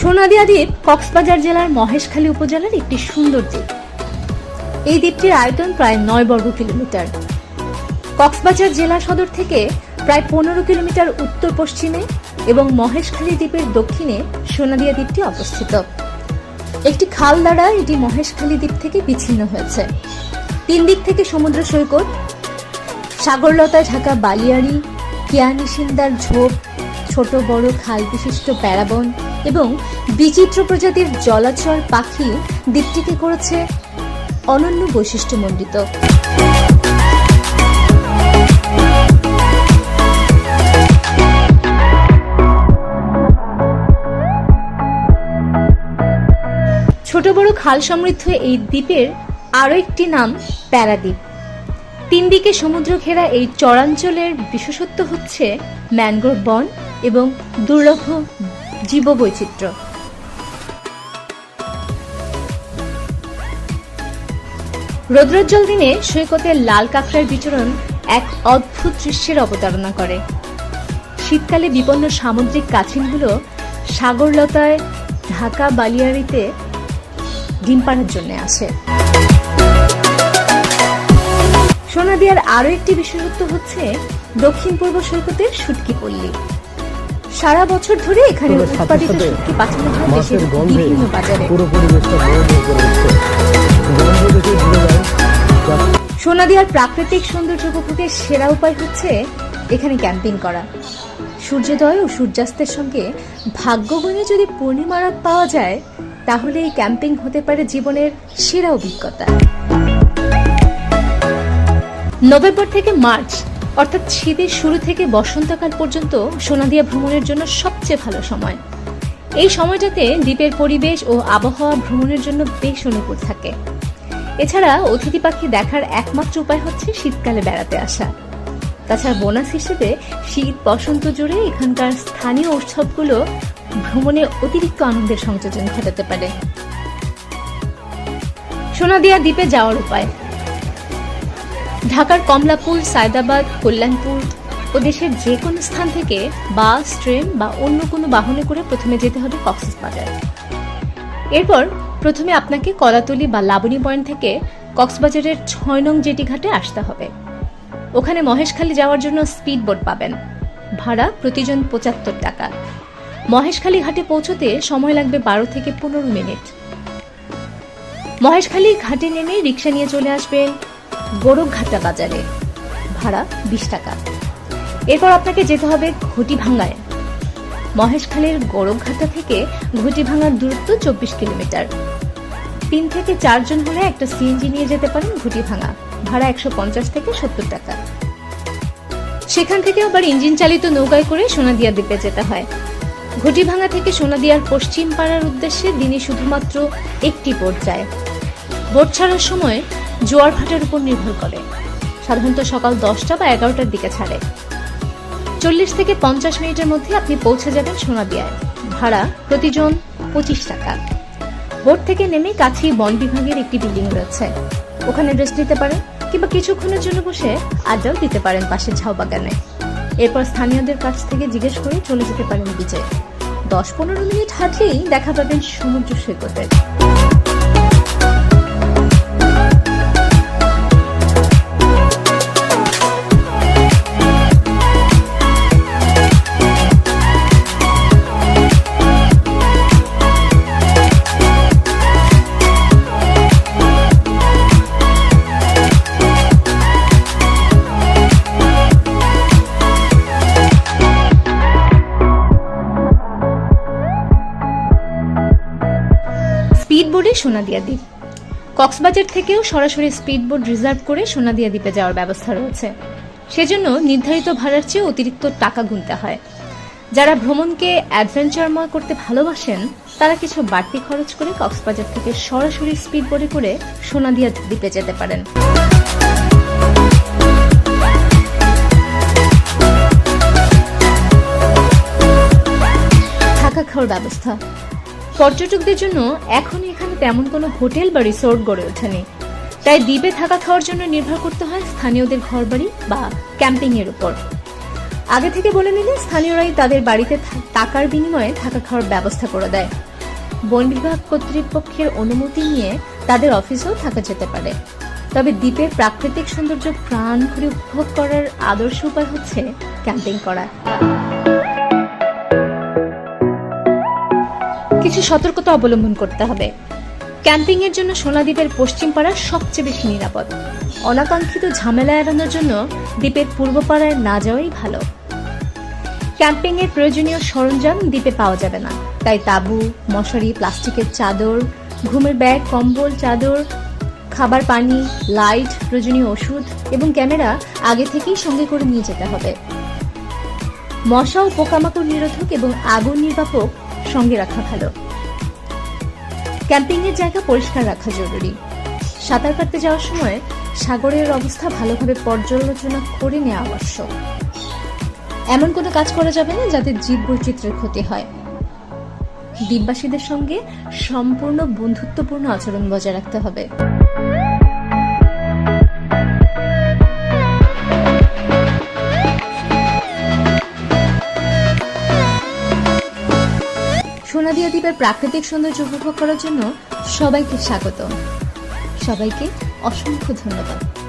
সোনাদিয়া দ্বীপ কক্সবাজার জেলার মহেশখালী উপজেলার একটি সুন্দর দ্বীপ। এই দ্বীপটির আয়তন প্রায় নয় বর্গ কিলোমিটার। কক্সবাজার জেলা সদর থেকে প্রায় পনেরো কিলোমিটার উত্তর পশ্চিমে এবং মহেশখালী দ্বীপের দক্ষিণে সোনাদিয়া দ্বীপটি অবস্থিত। একটি খাল দ্বারা এটি মহেশখালী দ্বীপ থেকে বিচ্ছিন্ন হয়েছে। তিন দিক থেকে সমুদ্র সৈকত, সাগরলতায় ঢাকা বালিয়াড়ি কিয়ানিসিন্দার ঝোপ, ছোট বড় খাল বিশিষ্ট প্যারাবন এবং বিচিত্র প্রজাতির জলাচর পাখি দ্বীপটিকে করেছে অনন্য বৈশিষ্ট্যমণ্ডিত। ছোট বড় খাল সমৃদ্ধ এই দ্বীপের আরও একটি নাম প্যারাদ্বীপ। তিন দিকে সমুদ্র ঘেরা এই চরাঞ্চলের বিশেষত্ব হচ্ছে ম্যানগ্রোভ বন এবং দুর্লভ জীববৈচিত্র্য। রৌদ্রোজ্জ্বল দিনে সৈকতের লাল কাঁকড়ার বিচরণ এক অদ্ভুত দৃশ্যের অবতারণা করে। শীতকালে বিপন্ন সামুদ্রিক কাছিনগুলো সাগরলতায় ঢাকা বালিয়াড়িতে ডিম পাড়ার জন্য আসে। সোনাদিয়ার আরও একটি বিশেষত্ব হচ্ছে দক্ষিণ পূর্ব সৈকতের শুটকি পল্লী। সারা বছর ধরে এখানে উৎপাদিত শুটকি পাঠানো হয় দেশের বিভিন্ন বাজারে। পুরো পরিবেশটা সোনাদিয়ার প্রাকৃতিক সৌন্দর্য উপভোগের সেরা উপায় হচ্ছে এখানে ক্যাম্পিং করা। সূর্যোদয় ও সূর্যাস্তের সঙ্গে ভাগ্য গুণে যদি পূর্ণিমা রাত পাওয়া যায় তাহলে এই ক্যাম্পিং হতে পারে জীবনের সেরা অভিজ্ঞতা। নভেম্বর থেকে মার্চ অর্থাৎ শীতের শুরু থেকে বসন্তকাল পর্যন্ত সোনাদিয়া ভ্রমণের জন্য সবচেয়ে ভালো সময়। এই সময়টাতে দ্বীপের পরিবেশ ও আবহাওয়া ভ্রমণের জন্য বেশ অনুকূল থাকে। এছাড়া অতিথি পাখি দেখার একমাত্র উপায় হচ্ছে শীতকালে বেড়াতে আসা। তাছাড়া বোনাস হিসেবে শীত, বসন্ত জুড়ে এখানকার স্থানীয় উৎসবগুলো ভ্রমণে অতিরিক্ত আনন্দের সংযোজন ঘটাতে পারে। সোনাদিয়া দ্বীপে যাওয়ার উপায়। ঢাকার কমলাপুর, সায়দাবাদ, কল্যাণপুর ও দেশের যে কোনো স্থান থেকে বাস, ট্রেন বা অন্য কোনো বাহনে করে প্রথমে যেতে হবে কক্সবাজার এরপর প্রথমে আপনাকে কলাতলি বা লাবণী পয়েন্ট থেকে কক্সবাজারের ছয় নং জেটি ঘাটে আসতে হবে। ওখানে মহেশখালী যাওয়ার জন্য স্পিড বোট পাবেন। ভাড়া প্রতিজন পঁচাত্তর টাকা। মহেশখালী ঘাটে পৌঁছতে সময় লাগবে বারো থেকে পনেরো মিনিট। মহেশখালী ঘাটে নেমে রিক্সা নিয়ে চলে আসবেন গোরখঘাটা বাজারে। ভাড়া বিশ টাকা। এরপর আপনাকে যেতে হবে ঘটি ভাঙ্গায় মহেশখালীর গোরখঘাটা থেকে ঘটি ভাঙার দূরত্ব চব্বিশ কিলোমিটার। তিন থেকে চারজন হলে একটা সিএনজি নিয়ে যেতে পারেন ঘুটি ভাঙা ভাড়া একশো পঞ্চাশ থেকে সত্তর টাকা। সেখান থেকে আবার ইঞ্জিন চালিত নৌকায় করে সোনাদিয়া দ্বীপে যেতে হয়। ঘুটিভাঙা থেকে সোনাদিয়ার পশ্চিম পাড়ার উদ্দেশ্যে দিনে শুধুমাত্র একটি বোট যায়। বোট ছাড়ার সময় জোয়ার ভাটার উপর নির্ভর করে। সাধারণত সকাল দশটা বা এগারোটার দিকে ছাড়ে। চল্লিশ থেকে পঞ্চাশ মিনিটের মধ্যে আপনি পৌঁছে যাবেন সোনাদিয়ায় ভাড়া প্রতিজন পঁচিশ টাকা। বোট থেকে নেমে কাছেই বন বিভাগের একটি বিল্ডিং রয়েছে। ওখানে রেস্ট নিতে পারেন কিংবা কিছুক্ষণের জন্য বসে আড্ডাও দিতে পারেন পাশের ঝাউ বাগানে। এরপর স্থানীয়দের কাছ থেকে জিজ্ঞেস করে চলে যেতে পারেন বিচে দশ পনেরো মিনিট হাঁটলেই দেখা পাবেন সমুদ্র সৈকতের স্পিড বোর্ডে সোনাদিয়া দ্বীপ। কক্সবাজার থেকেও সরাসরি স্পিড বোট রিজার্ভ করে সোনাদিয়া দ্বীপে যাওয়ার ব্যবস্থা রয়েছে। সেজন্য নির্ধারিত ভাড়ার চেয়ে অতিরিক্ত টাকা গুনতে হয়। যারা ভ্রমণকে অ্যাডভেঞ্চারময় করতে ভালোবাসেন, তারা কিছু বাড়তি খরচ করে কক্সবাজার থেকে সরাসরি স্পিড বোটে করে সোনাদিয়া দ্বীপে যেতে পারেন। থাকা খাওয়ার ব্যবস্থা। পর্যটকদের জন্য এখন এখানে তেমন কোনো হোটেল বা রিসোর্ট গড়ে ওঠেনি। তাই দ্বীপে থাকা খাওয়ার জন্য নির্ভর করতে হয় স্থানীয়দের ঘরবাড়ি বা ক্যাম্পিং এর উপর। আগে থেকে বলে নিলে স্থানীয়রাই তাদের বাড়িতে টাকার বিনিময়ে থাকা খাওয়ার ব্যবস্থা করে দেয়। বন বিভাগ কর্তৃপক্ষের অনুমতি নিয়ে তাদের অফিসেও থাকা যেতে পারে। তবে দ্বীপের প্রাকৃতিক সৌন্দর্য প্রাণ করে উপভোগ করার আদর্শ উপায় হচ্ছে ক্যাম্পিং করা। কিছু সতর্কতা অবলম্বন করতে হবে। ক্যাম্পিং এর জন্য সোনাদ্বীপের পশ্চিম পাড়া সবচেয়ে বেশি নিরাপদ। অনাকাঙ্ক্ষিত ঝামেলা এড়ানোর জন্য দ্বীপের পূর্ব পাড়ায় না যাওয়াই ভালো। ক্যাম্পিং এর প্রয়োজনীয় সরঞ্জাম দ্বীপে পাওয়া যাবে না। তাই তাঁবু, মশারি, প্লাস্টিকের চাদর, ঘুমের ব্যাগ, কম্বল, চাদর, খাবার পানি, লাইট, প্রয়োজনীয় ওষুধ এবং ক্যামেরা আগে থেকেই সঙ্গে করে নিয়ে যেতে হবে। মশা ও পোকামাকড় নিরোধক এবং আগুন নির্বাপক সঙ্গে রাখা ভালো। ক্যাম্পিং এর জায়গা পরিষ্কার রাখা জরুরি। সাঁতার কাটতে যাওয়ার সময় সাগরের অবস্থা ভালোভাবে পর্যালোচনা করে নেওয়া আবশ্যক। এমন কোনো কাজ করা যাবে না যাতে জীব বৈচিত্র্যের ক্ষতি হয়। দ্বীপবাসীদের সঙ্গে সম্পূর্ণ বন্ধুত্বপূর্ণ আচরণ বজায় রাখতে হবে। সোনাদিয়া দ্বীপের প্রাকৃতিক সৌন্দর্য উপভোগ করার জন্য সবাইকে স্বাগত। সবাইকে অসংখ্য ধন্যবাদ।